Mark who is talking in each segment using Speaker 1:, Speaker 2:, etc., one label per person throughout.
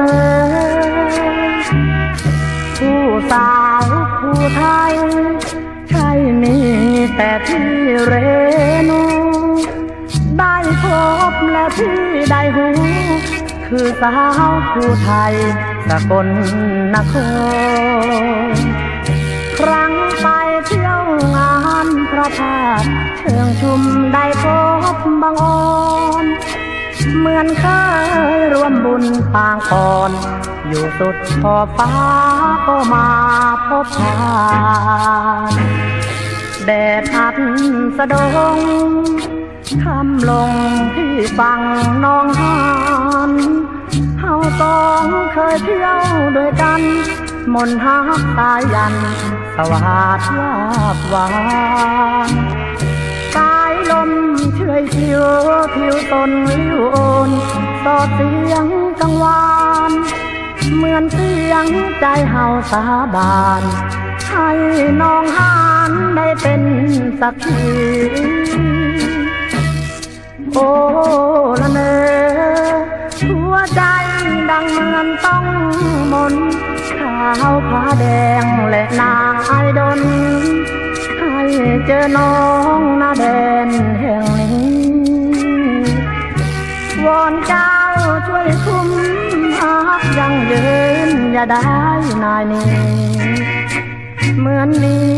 Speaker 1: นอผู้สาวผู้ไทย ใช่มีแต่ที่เรนูได้พบและที่ได้หู คือสาวผู้ไทยสกลนครครั้งไปเที่ยวงานพระธาตุเชิงชุมได้พบบังออนเหมือนเคยร วมบุญปางก่อนอยู่สุดขอบฟ้าก็มาพบทานแดดอัดสะดงคำลงที่ฟังน้องหานเฮาสองเคยเที่ยวด้วยกัน มนต์ฮักตายยัน สวัสดวาบวานสายลมเชื่อยชิวผิวตนวิวโอน ต่อเสียงกังวานเหมือนเสียงใจเฮาสาบาน ให้น้องหานได้เป็นสักทีโอ้ละเนอหัวใจดังเหมือนต้องมนขาวผ้าแดงและนางไอดนให้เจอน้องหน้าแดนแห่ง อย่าได้นายนี้เหมือนนี้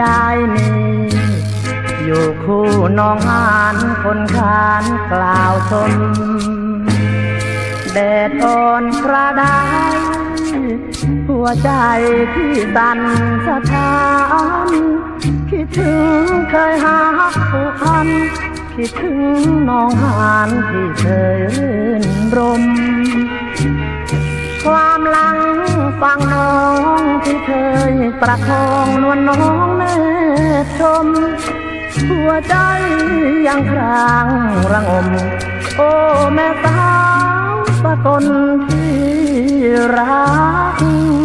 Speaker 1: ยายนี้อยู่คู่น้องหานคนขานกล่าวชมแดดอ่อนกระไดหัวใจที่สั่นสะท้านคิดถึงเคยหาผูกพันคิดถึงน้องหานที่เคยรื่นรม ความหลังฟังน้องที่เคยประคองนวลน้องเนตรชม หัวใจยังครางระงมโอ้แม่สาวสกนที่รัก